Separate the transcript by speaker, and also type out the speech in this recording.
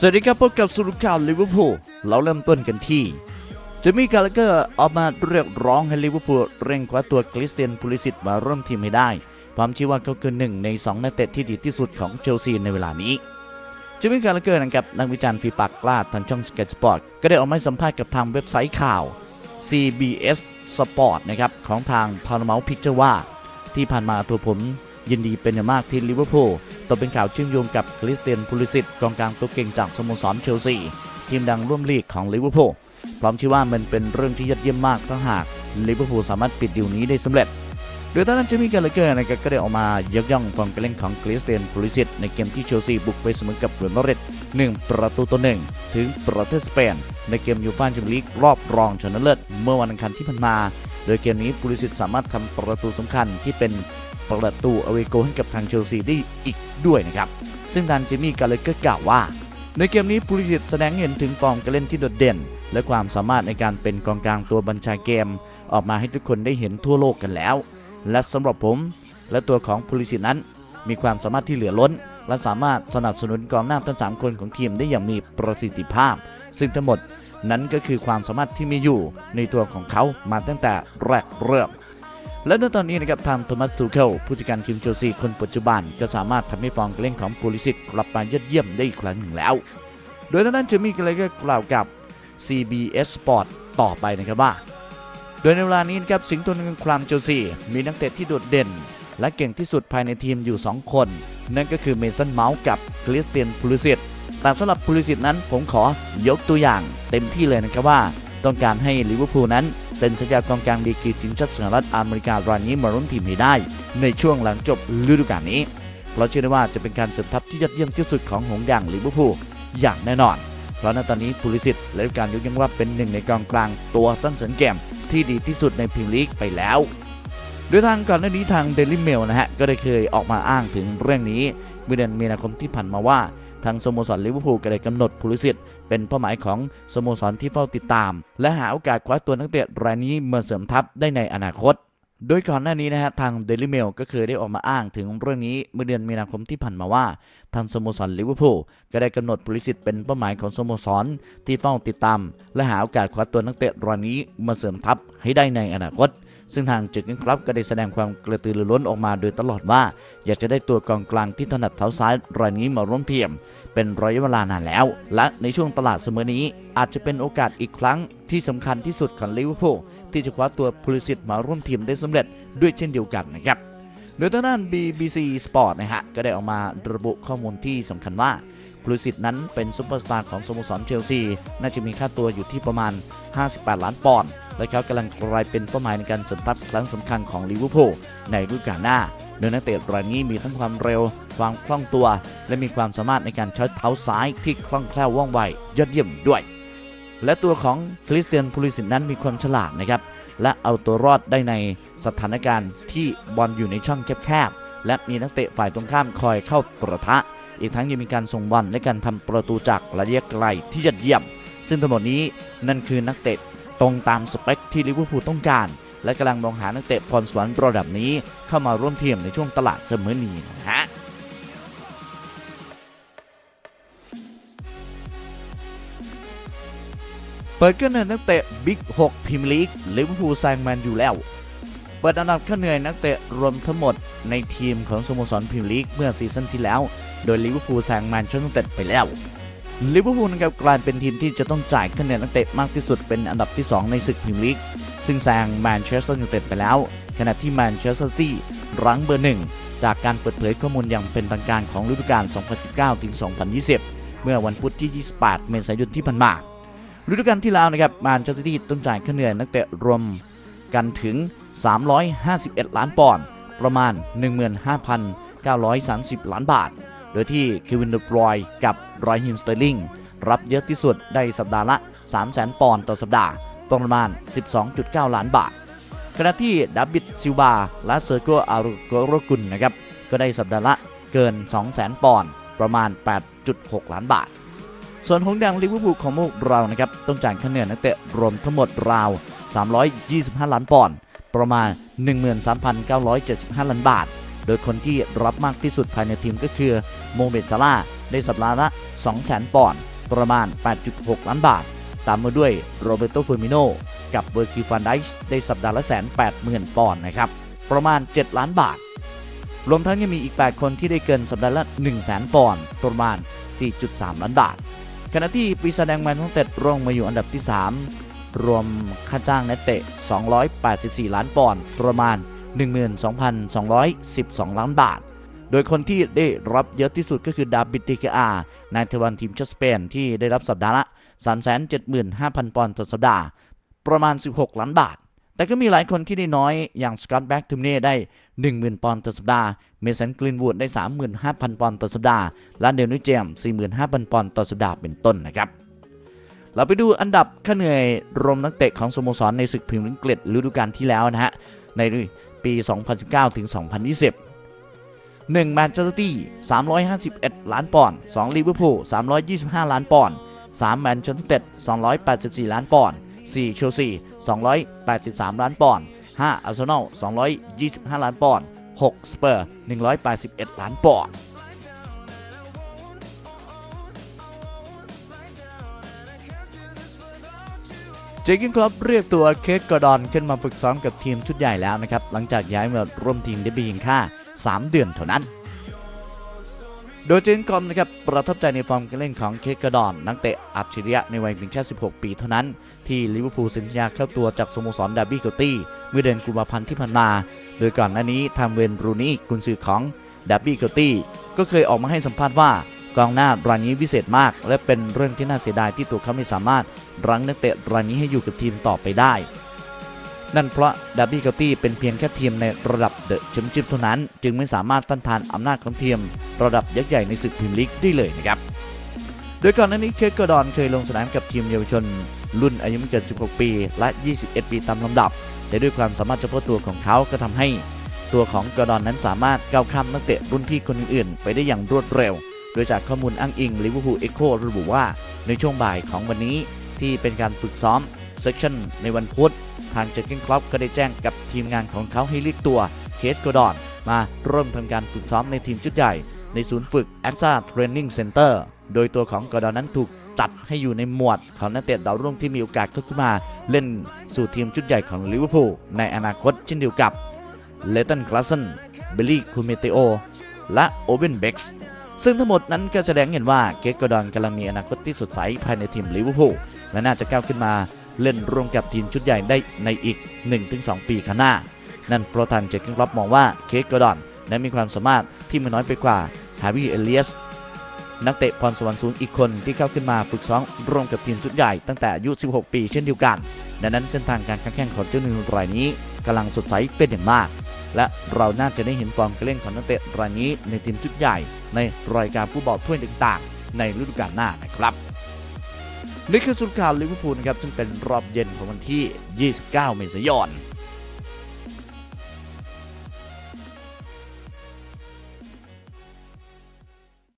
Speaker 1: สวัสดีครับพบกับสุรุข่าวลิเวอร์พูลเราเริ่มต้นกันที่จะมีกาลเกอร์ออกมาเรียกร้องให้ลิเวอร์พูลเร่งคว้าตัวคริสเตียนพูลิสิตมาร่วมทีมให้ได้พร้อมชี้ว่าเขาคือหนึ่งในสองนักเตะที่ดีที่สุดของเชลซีในเวลานี้จะมีกาลเกอร์นะครับนักวิจารณ์ฟีปากกล้าทางช่องสเกตสปอร์ตก็ได้ออกมาสัมภาษณ์กับทางเว็บไซต์ข่าว CBS Sport นะครับของทาง Paramount Picture ว่า ที่ผ่านมาตัวผม ยินดีเป็นอย่างมากที่ลิเวอร์พูลตกเป็นข่าวเชื่อมโยงกับคริสเตียนพูลิสิตกองกลางตัวเก่งจากสโมสรเชลซีทีมดังร่วมลีกของลิเวอร์พูลพร้อมชี้ว่ามันเป็นเรื่องที่ยอดเยี่ยมมากถ้าหากลิเวอร์พูลสามารถปิดดีลนี้ได้สำเร็จโดยตอนนั้นเจมี่การเลเกอร์นะครับก็ได้ออกมายกย่องความการเล่นของคริสเตียนพูลิสิตในเกมที่เชลซีบุกไปเสมอกับเรอัลมาดริด1ประตูต่อหนึ่งถึงประเทศสเปน ในเกมยูฟ่าแชมเปี้ยนลีกรอบรองชนะเลิศเมื่อวันอังคารที่ผ่านมา โดยเกมนี้พูลิสิตสามารถทำประตูสำคัญที่เป็น ประตูอเวโกให้กับทางเชลซีได้อีกด้วยนะครับ ซึ่งทางเจมี่กาเลเกอร์กล่าวว่า ในเกมนี้พูลิสิตแสดงเห็นถึงฟอร์มการเล่นที่โดดเด่น และความสามารถในการเป็นกองกลางตัวบัญชาเกม ออกมาให้ทุกคนได้เห็นทั่วโลกกันแล้ว และสำหรับผมและตัวของพูลิสิตนั้น มีความสามารถที่เหลือล้น และสามารถสนับสนุนกองหน้าทั้งสามคนของทีมได้อย่างมีประสิทธิภาพ ซึ่งทั้งหมดนั้นก็คือความสามารถที่มีอยู่ในตัวของเขามาตั้งแต่แรกเริ่ม และในตอนนี้นะครับทางโทมัสทูเคิลผู้จัดการทีมเชลซีคนปัจจุบัน ก็สามารถทำให้ฟอร์มการเล่นของปูลิสิตกลับมายอดเยี่ยมได้อีกครั้งหนึ่งแล้ว โดยทางด้านเจมี่ก็เลยก็กล่าวกับ CBS Sport ต่อไปนะครับว่า โดยในเวลานี้นะครับสิงห์ตัวหนึงครามเชลซีมีนักเตะที่โดดเด่น และเก่งที่สุดภายในทีมอยู่ 2 คน นั่นก็คือเมสันเมาส์กับคริสเตียนพูลิสิตแต่สำหรับพูลิสิตนั้นผมขอยกตัวอย่างเต็มที่เลยนะครับว่า ต้องการให้ลิเวอร์พูลนั้นเซ็นสัญญากองกลางดีกรีทีมชาติสหรัฐอเมริการายนี้มาร่วมทีมให้ได้ ในช่วงหลังจบฤดูกาลนี้ เพราะเชื่อได้ว่าจะเป็นการเสริมทัพที่ยอดเยี่ยมที่สุดของหงอย่างลิเวอร์พูลอย่างแน่นอน เพราะณตอนนี้พูลิสิตและการยกย่องว่าเป็นหนึ่งในกองกลางตัวสั้นเสริญเกมที่ดีที่สุดในพรีเมียร์ลีกไปแล้วโดยทางก่อนหน้านี้ทางเดลิเมลนะฮะก็ได้เคยออกมาอ้างถึงเรื่องนี้เมื่อเดือนมีนาคมที่ผ่านมาว่า ทางสโมสรลิเวอร์พูลก็ได้กำหนดพูลิสิตเป็นเป้าหมายของสโมสรที่เฝ้าติดตาม และหาโอกาสคว้าตัวนักเตะรายนี้มาเสริมทัพได้ในอนาคต โดยก่อนหน้านี้นะฮะทางเดลิเมลก็เคยได้ออกมาอ้างถึงเรื่องนี้เมื่อเดือนมีนาคมที่ผ่านมาว่า ทางสโมสรลิเวอร์พูลก็ได้กำหนดพูลิสิตเป็นเป้าหมายของสโมสรที่เฝ้าติดตาม และหาโอกาสคว้าตัวนักเตะรายนี้มาเสริมทัพให้ได้ในอนาคต ซึ่งทางจึกเกนครับก็ได้แสดงความกระตือรือร้นออกมาโดยตลอดว่า อยากจะได้ตัวกองกลางที่ถนัดเท้าซ้ายรายนี้มาร่วมทีมเป็นระยะเวลานานแล้ว และในช่วงตลาดเสมอนี้ อาจจะเป็นโอกาสอีกครั้งที่สำคัญที่สุดของลิเวอร์พูลที่จะคว้าตัวพลิสิตมาร่วมทีมได้สำเร็จด้วยเช่นเดียวกันนะครับโดยทางด้าน BBC Sport นะฮะก็ได้ออกมาระบุข้อมูลที่สำคัญว่าพลิสิตนั้นเป็นซุปเปอร์สตาร์ของสโมสรเชลซี น่าจะมีค่าตัวอยู่ที่ประมาณ 58 ล้านปอนด์ และเขากำลังกลายเป็นเป้าหมายในการเสริมทัพครั้งสำคัญของลิเวอร์พูลในฤดูกาลหน้าโดยนักเตะรายนี้มีทั้งความเร็ว ความคล่องตัว และมีความสามารถในการใช้เท้าซ้ายที่คล่องแคล่วว่องไวยอดเยี่ยมด้วย และตัวของคริสเตียนพูลิสิตนั้นมีความฉลาดนะครับ และเอาตัวรอดได้ในสถานการณ์ที่บอลอยู่ในช่องแคบๆและมีนักเตะฝ่ายตรงข้ามคอยเข้าประทะ อีกทั้งยังมีการส่งบอลและการทำประตูจากระยะไกลที่ยอดเยี่ยม ซึ่งทั้งหมดนี้นั่นคือนักเตะ ตรงตามสเปคที่ลิเวอร์พูลต้องการ และกำลังมองหานักเตะพรสวรรค์ระดับนี้เข้ามาร่วมทีมในช่วงตลาดเสมอนีนะฮะเปิดกันในนักเตะบิ๊ก6พรีเมียร์ลีกลิเวอร์พูลแซงแมนอยู่แล้ว เปิดอันดับค่าเหนื่อยนักเตะรวมทั้งหมดในทีมของสโมสรพรีเมียร์ลีกเมื่อซีซั่นที่แล้ว โดยลิเวอร์พูลแซงแมนเชสเตอร์ยูไนเต็ดไปแล้ว ลิเวอร์พูลนะครับกลายเป็นทีมที่จะต้องจ่ายค่าเหนื่อยนักเตะมากที่สุดเป็นอันดับที่ 2 ในศึกพรีเมียร์ลีก ซึ่งแซงแมนเชสเตอร์ยูไนเต็ดไปแล้ว ขณะที่แมนเชสเตอร์ซิตี้รั้งเบอร์หนึ่งจากการเปิดเผยข้อมูลอย่างเป็นทางการของฤดูกาล 2019-2020 เมื่อวันพุธที่ 28 เมษายนที่ผ่านมาฤดูกาลที่แล้วนะครับแมนเชสเตอร์ซิตี้ต้องจ่ายค่าเหนื่อยนักเตะรวมกันถึง 351 ล้านปอนด์ประมาณ 15,930 ล้านบาท โดยที่เควินเดบรอยกับรอยฮิมสเตอร์ลิงรับเยอะที่สุดได้สัปดาห์ละ 300,000 ปอนด์ต่อสัปดาห์ประมาณ 12.9 ล้านบาท ขณะที่ดับบิดซิลบาและเซอร์โกอารุโกโรกุนนะครับก็ได้สัปดาห์ละเกิน 200,000 ปอนด์ประมาณ 8.6 ล้านบาท ส่วนหงแดงลิเวอร์พูลของพวกเรานะครับต้องจ่ายค่าเหนื่อยนักเตะรวมทั้งหมดราว 325 ล้านปอนด์ประมาณ 13,975 ล้านบาท โดยคนที่รับมากที่สุดภายในทีมก็คือโมเมดซาลาห์ได้สัปดาห์ละ200,000ปอนด์ประมาณ 8.6 ล้านบาท ตามมาด้วยโรเบโตเฟอร์มิโนกับเบอร์กิฟันไดส์ได้สัปดาห์ละแสนแปดหมื่นปอนด์นะครับประมาณ 7 ล้านบาท รวมทั้งยังมีอีก 8 คนที่ได้เกินสัปดาห์ละ 1 0 0 0 0แสนปอนด์ประมาณ 4.3 ล้านบาท ขณะที่ปีศาจแดงแมนของเต็ดร่องมาอยู่อันดับที่ 3 รวมค่าจ้างนักเตะ 284 ล้านปอนด์ประมาณ 12,212 ล้านบาท โดยคนที่ได้รับเยอะที่สุดก็คือดาบิดดิกอาร์นายเทวันทีมชาติสเปนที่ได้รับสัปดาห์ละ 375,000 ปอนด์ต่อสัปดาห์ ประมาณ 16 ล้านบาท แต่ก็มีหลายคนที่ได้น้อยอย่างสกอตแบ็กทูมเน่ได้ 10,000 ปอนด์ต่อสัปดาห์ เมสันกลินวูดได้ 35,000 ปอนด์ต่อสัปดาห์ และเดลนิเจม 45,000 ปอนด์ต่อสัปดาห์เป็นต้นนะครับเราไปดูอันดับค่าเหนื่อยรวมนักเตะของสโมสรในศึกพรีเมียร์ลีกอังกฤษฤดูกาลที่แล้วนะฮะ ใน ปี 2019 ถึง 2020 1แมนเชสเตอร์ตี้351 ล้านปอนด์2ลิเวอร์พูล325 ล้านปอนด์3แมนเชสเตอร์เต็ด284 ล้านปอนด์4เชลซี283 ล้านปอนด์5อาร์เซนอล225 ล้านปอนด์6สเปอร์181 ล้านปอนด์ จอร์เกินคลับเรียกตัวเคสกอร์ดอนขึ้นมาฝึกซ้อมกับทีมชุดใหญ่แล้วนะครับ หลังจากย้ายมาร่วมทีมได้เพียงแค่3 เดือนเท่านั้น โดยเจนกอมนะครับประทับใจในฟอร์มการเล่นของเคสกอร์ดอนนักเตะอัจฉริยะในวัยเพียงแค่ 16 ปีเท่านั้น ที่ลิเวอร์พูลเซ็นสัญญาเข้าตัวจากสโมสรดาร์บี้เกลตี้เมื่อเดือนกุมภาพันธ์ที่ผ่านมา โดยก่อนหน้านี้ทางเวนรูนี่กุนซือของดาร์บี้เกลตี้ก็เคยออกมาให้สัมภาษณ์ว่า กองหน้ารายนี้วิเศษมาก และเป็นเรื่องที่น่าเสียดายที่ตัวเขาไม่สามารถรั้งนักเตะรายนี้ให้อยู่กับทีมต่อไปได้ นั่นเพราะดาร์บี้เกาตี้เป็นเพียงแค่ทีมในระดับเดอะแชมเปี้ยนชิพเท่านั้น จึงไม่สามารถต้านทานอำนาจของทีมระดับยักษ์ใหญ่ในศึกพรีเมียร์ลีกได้เลยนะครับโดยก่อนหน้านี้เคกอร์ดอนเคยลงสนามกับทีมเยาวชน รุ่นอายุไม่เกิน 16 ปี และ 21 ปีตามลำดับ แต่ด้วยความสามารถเฉพาะตัวของเขาก็ทำให้ ตัวของกอร์ดอนนั้นสามารถก้าวข้ามนักเตะรุ่นพี่คนอื่นๆ ไปได้อย่างรวดเร็ว ดยจากข้อมูลอ้างอิงลิเวอร์พูลเอ็กโคระบุว่า ในช่วงบ่ายของวันนี้ที่เป็นการฝึกซ้อมเซสชั่นในวันพุธทางเจอร์เกนคลับก็ได้แจ้งกับทีมงานของเขาให้เรียกตัวเคสโกอร์ดอนมาริ่มทำการฝึกซ้อมในทีมชุดใหญ่ ในศูนย์ฝึก a x a Training Center โดยตัวของกอร์ดอนนั้นถูกจัดให้อยู่ในหมวดของนักเตะดาวรุ่งที่มีโอกาสเข้ามา เล่นสู่ทีมชุดใหญ่ของลิเวอร์พูลในอนาคตเช่นเดียวกับเลตันคลาสเซนเบลลี่คูเมเตโอและโอเวนเบ็กส์ ซึ่งทั้งหมดนั้นก็แสดงเห็นว่าเกตกอดอนกำลังมีอนาคตที่สดใสภายในทีมลิเวอร์พูลและน่าจะก้าวขึ้นมาเล่นร่วมกับทีมชุดใหญ่ได้ในอีก 1-2 ปีข้างหน้า นั่นเพรทางเจคกิงรับมองว่าเคสกอดอนนั้นมีความสามารถที่ไม่น้อยไปกว่าฮาวิเอเลียสนักเตะพรสวรรค์สูงอีกคนที่เข้าขึ้นมาฝึกซ้อมร่วมกับทีมชุดใหญ่ตั้งแต่อายุ 16 ปีเช่นเดียวกัน ดังนั้นเส้นทางการแข่งของเจ้าหนุ่มรายนี้กำลังสดใสเป็นอย่างมาก และเราน่าจะได้เห็นฟอร์มการเล่นของนักเตะรายนี้ในทีมชุดใหญ่ ในรายการฟุตบอลถ้วยต่างๆ ในฤดูกาลหน้านะครับนี่คือสุดข่าวลิเวอร์พูลนะครับซึ่งเป็นรอบเย็นของวันที่ 29 เมษายน